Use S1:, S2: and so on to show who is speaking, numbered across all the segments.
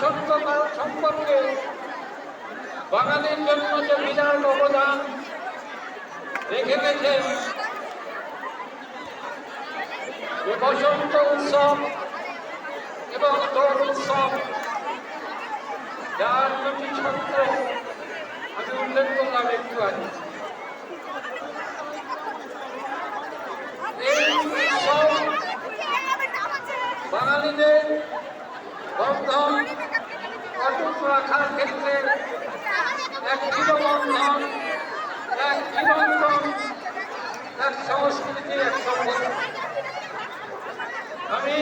S1: সত্য কারণ সম্পর্কে বাঙালির জন্য যে বিরাট অবদান রেখে গেছেন বসন্ত উৎসব এবং দোল উৎসব, যার দুটি ছত্র আমি উল্লেখ করলাম একটু আগে। বাঙালিদের বন্ধন অটুট রাখার ক্ষেত্রে এক দৃঢ়বন্ধন এক সংস্কৃতি আমি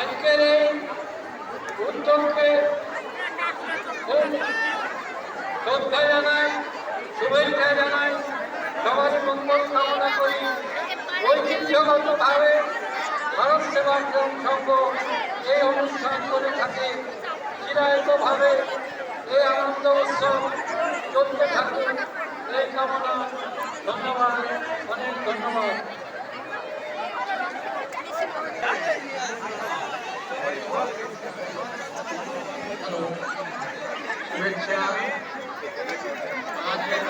S1: আজকের এই উদ্যোগকে জানাই, শুভেচ্ছা জানাই, সবার মঙ্গল কামনা করি। ঐতিহ্যগতভাবে সেবা কেউ সঙ্গ এই অনুষ্ঠান করে থাকে। চিরায়তভাবে এই আনন্দ উৎসব চলতে থাকে। এই কামনা, ধন্যবাদ, অনেক ধন্যবাদ।
S2: শুভেচ্ছা। আজকের